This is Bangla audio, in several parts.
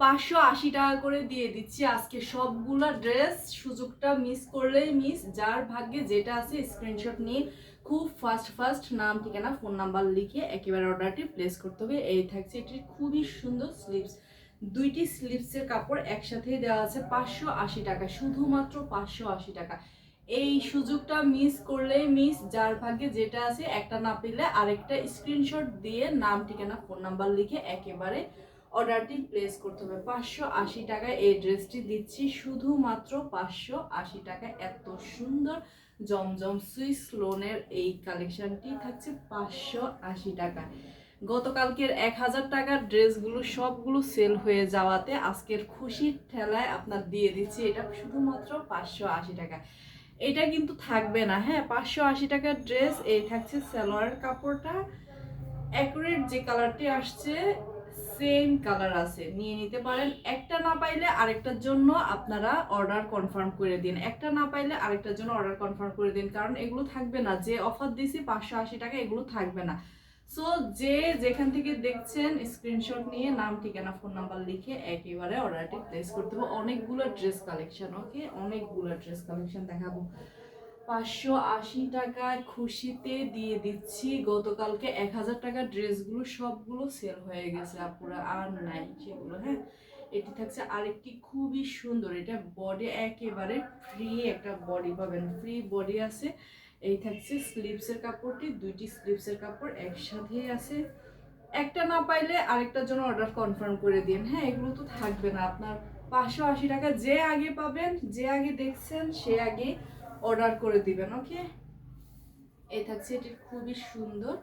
পাঁচশো আশি টাকা করে দিয়ে দিচ্ছি আজকে। সবগুলা ড্রেস সুযোগটা মিস করলেই মিস যার ভাগ্যে যেটা আছে স্ক্রিনশট নিয়ে খুব ফাস্ট ফাস্ট নাম, ঠিকানা ফোন নাম্বার লিখে একেবারে অর্ডারটি প্লেস করতে হবে। এই থাকছে এটির খুবই সুন্দর স্লিপস দুইটি স্লিপসের কাপড় একসাথেই দেওয়া আছে, পাঁচশো আশি টাকা, শুধুমাত্র পাঁচশো আশি টাকা। এই সুযোগটা মিস করলেই মিস যার ভাগ্যে যেটা আছে, একটা না পেলে আরেকটা স্ক্রিনশট দিয়ে নাম, ঠিকানা ফোন নাম্বার লিখে একেবারে অর্ডারটি প্লেস করতে হবে। পাঁচশো আশি টাকায় এই ড্রেসটি দিচ্ছি। শুধুমাত্র পাঁচশো আশি টাকা এত সুন্দর জমজম সুইস লোনের এই কালেকশনটি থাকছে পাঁচশো আশি টাকা গতকালকের এক হাজার টাকার ড্রেসগুলো সবগুলো সেল হয়ে যাওয়াতে আজকের খুশির ঠেলায় আপনার দিয়ে দিচ্ছি। এটা শুধুমাত্র পাঁচশো আশি টাকা এটা কিন্তু থাকবে না হ্যাঁ? পাঁচশো আশি টাকার ড্রেস এই থাকছে সালোয়ারের কাপড়টা। অ্যাকুরেট যে কালারটি আসছে সেম কালার আছে। নিয়ে নিতে পারেন। একটা না পাইলে আরেকটার জন্য আপনারা অর্ডার কনফার্ম করে দিন। একটা না পাইলে আরেকটার জন্য অর্ডার কনফার্ম করে দিন। কারণ এগুলো থাকবে না। যে অফার দিছি পাঁচশো আশি টাকা, এগুলো থাকবে না। সো যে যেখান থেকে দেখছেন স্ক্রিনশট নিয়ে নাম, ঠিকানা ফোন নাম্বার লিখে একেবারে অর্ডারটি প্লেস করতে হবে। অনেকগুলো ড্রেস কালেকশন ওকে অনেকগুলো ড্রেস কালেকশন দেখাবো। পাঁচশো আশি টাকায় খুশিতে দিয়ে দিচ্ছি। গতকালকে এক হাজার টাকার ড্রেসগুলো, সবগুলো সেল হয়ে গেছে আপুরা, আর নাই সেগুলো হ্যাঁ? এটি থাকছে আরেকটি খুবই সুন্দর, এটা বডি একেবারে ফ্রি একটা বডি পাবেন। ফ্রি বডি আছে। এই থাকছে স্লিভসের কাপড়টি, দুইটি স্লিভসের কাপড় একসাথেই আছে। একটা না পাইলে আরেকটার জন্য অর্ডার কনফার্ম করে দিন হ্যাঁ? এগুলো তো থাকবে না। আপনার পাঁচশো আশি টাকা যে আগে পাবেন, যে আগে দেখছেন, সে আগে অর্ডার করে দিবেন ওকে এই থাকছে, এটি খুবই সুন্দর।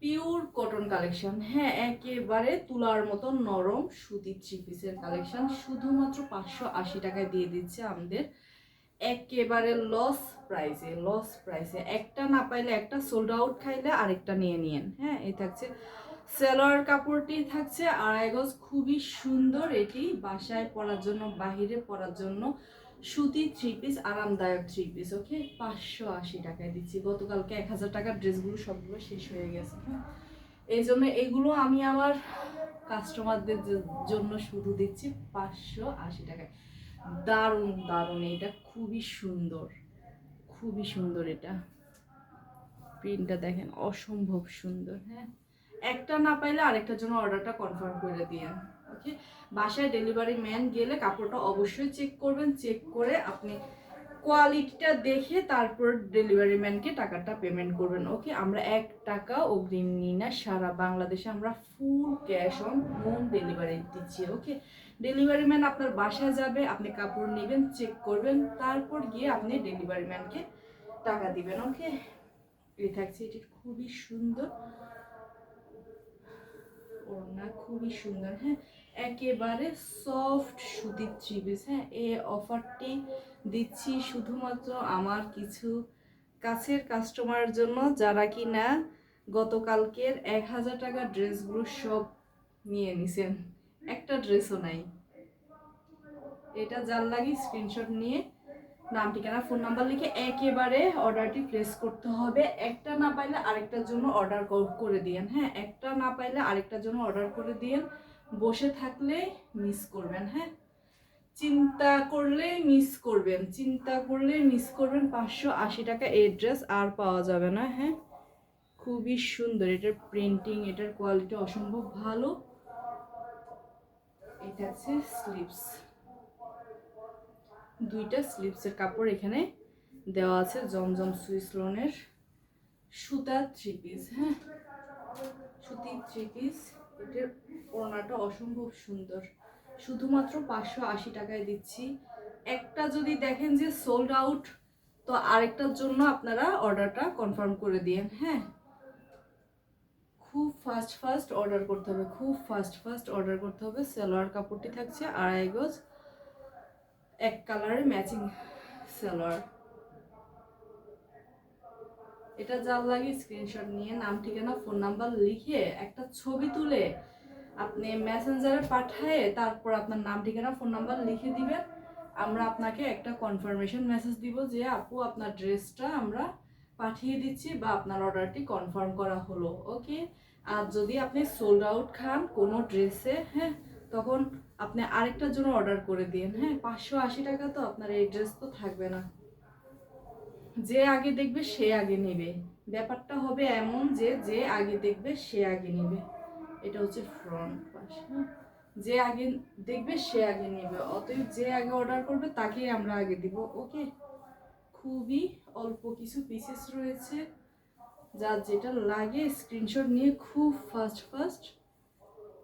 পিওর কটন কালেকশন হ্যাঁ একেবারে তুলার মতো নরম সুতির থ্রি পিসের কালেকশন শুধুমাত্র পাঁচশো আশি টাকায় দিয়ে দিচ্ছে আমাদের। একেবারে লস প্রাইসে লস প্রাইসে একটা না পাইলে একটা সোল্ড আউট খাইলে আরেকটা নিয়ে নিয়েন হ্যাঁ এই থাকছে। সেলোয়ার কাপড়টি থাকছে, আড়াই গজ, খুবই সুন্দর এটি। বাসায় পরার জন্য, বাহিরে পরার জন্য সুতি থ্রি পিস আরামদায়ক থ্রি পিস ওকে পাঁচশো আশি টাকায় দিচ্ছি। গতকালকে এক হাজার টাকার ড্রেসগুলো সবগুলো শেষ হয়ে গেছে হ্যাঁ এই জন্য এগুলো আমি আমার কাস্টমারদের জন্য শুধু দিচ্ছি পাঁচশো আশি টাকায়। দারুণ দারুণ, এটা খুবই সুন্দর খুবই সুন্দর এটা। প্রিন্টটা দেখেন, অসম্ভব সুন্দর হ্যাঁ? একটা না পাইলে আরেকটার জন্য অর্ডারটা কনফার্ম করে দিয়ে ওকে? বাসায় ডেলিভারি ম্যান গেলে কাপড়টা অবশ্যই চেক করবেন চেক করে আপনি কোয়ালিটিটা দেখে তারপর ডেলিভারি ম্যানকে টাকাটা পেমেন্ট করবেন, ওকে? আমরা এক টাকা অগ্রিম নিই না, সারা বাংলাদেশে আমরা full cash on home delivery দিচ্ছি, ওকে? ডেলিভারি ম্যান আপনার বাসায় যাবে, আপনি কাপড় নেবেন চেক করবেন, তারপর গিয়ে আপনি ডেলিভারি ম্যানকে টাকা দিবেন, ওকে? এই থাকছে, এটি খুবই সুন্দর। ওড়না খুবই সুন্দর হ্যাঁ? একেবারে সফট সুতির থ্রি পিস হ্যাঁ? এই অফারটি দিচ্ছি শুধুমাত্র আমার কিছু কাছের কাস্টমারের জন্য, যারা কি না গতকালকের এক হাজার টাকা ড্রেসগুলো সব নিয়ে নিছেন। একটা ড্রেসও নাই। এটা যার লাগে স্ক্রিনশট নিয়ে নাম, ঠিকানা ফোন নাম্বার লিখে একেবারে অর্ডারটি প্লেস করতে হবে। একটা না পাইলে আরেকটার জন্য অর্ডার করে দিয়েন হ্যাঁ? একটা না পাইলে আরেকটার জন্য অর্ডার করে দিয়েন। বসে থাকলে মিস করবেন হ্যাঁ? চিন্তা করলে মিস করবেন, চিন্তা করলে মিস করবেন, পাঁচশো আশি টাকা এই ড্রেস আর পাওয়া যাবে না হ্যাঁ? খুবই সুন্দর, এটার প্রিন্টিং এটার কোয়ালিটি অসম্ভব ভালো। এটা আছে স্লিপস দুইটা স্লিপসের কাপড় এখানে দেওয়া আছে, জমজম সুইস লোনের সুতা থ্রি পিস হ্যাঁ? সুতির থ্রি পিস এটার ওড়নাটা অসম্ভব সুন্দর। শুধুমাত্র পাঁচশো আশি টাকায় দিচ্ছি। একটা যদি দেখেন যে সোল্ড আউট তো আরেকটার জন্য আপনারা অর্ডারটা কনফার্ম করে দিয়েন হ্যাঁ? খুব ফাস্ট ফাস্ট অর্ডার করতে হবে, খুব ফাস্ট ফাস্ট অর্ডার করতে হবে। সালোয়ার কাপড়টি থাকছে আড়াই গজ, এক কালারের ম্যাচিং সালোয়ার। এটা যার লাগে স্ক্রিনশট নিয়ে, নাম, ঠিকানা ফোন নাম্বার লিখে একটা ছবি তুলে আপনি মেসেঞ্জারে পাঠায়ে তারপর আপনার নাম, ঠিকানা ফোন নাম্বার লিখে দিবেন। আমরা আপনাকে একটা কনফার্মেশন মেসেজ দিব যে, আপু, আপনার ড্রেসটা আমরা পাঠিয়ে দিচ্ছি বা আপনার অর্ডারটি কনফার্ম করা হলো। ওকে আর যদি আপনি সোল্ড আউট খান কোনো ড্রেসে হ্যাঁ তখন আপনি আরেকটার জন্য অর্ডার করে দিন। হ্যাঁ পাঁচশো আশি টাকা তো আপনার এই ড্রেস তো থাকবে না। যে আগে দেখবে সে আগে নেবে। ব্যাপারটা হবে এমন যে যে আগে দেখবে সে আগে নেবে। এটা হচ্ছে ফ্রন্ট পাশ হ্যাঁ? যে আগে দেখবে, সে আগে নেবে। অতএব যে আগে অর্ডার করবে, তাকেই আমরা আগে দিব ওকে খুবই অল্প কিছু পিসেস রয়েছে। যার যেটা লাগে স্ক্রিনশট নিয়ে খুব ফাস্ট ফাস্ট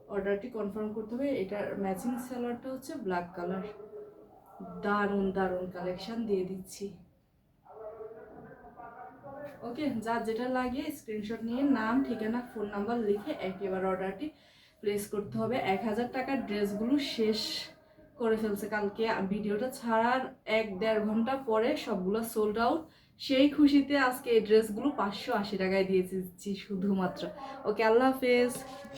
অর্ডারটি কনফার্ম করতে হবে। এটার ম্যাচিং সালোয়ারটা হচ্ছে ব্ল্যাক কালার দারুণ দারুণ কালেকশান দিয়ে দিচ্ছি। ওকে, যা যেটা লাগে স্ক্রিনশট নিয়ে নাম, ঠিকানা ফোন নাম্বার লিখে একেবারে অর্ডারটি প্লেস করতে হবে। এক হাজার টাকার ড্রেসগুলো শেষ করে ফেলছে কালকে। ভিডিওটা ছাড়ার এক দেড় ঘণ্টা পরে সবগুলো সোল্ড আউট সেই খুশিতে আজকে এই ড্রেসগুলো পাঁচশো আশি টাকায় দিয়েছি, শুধুমাত্র। ওকে, আল্লাহ হাফেজ।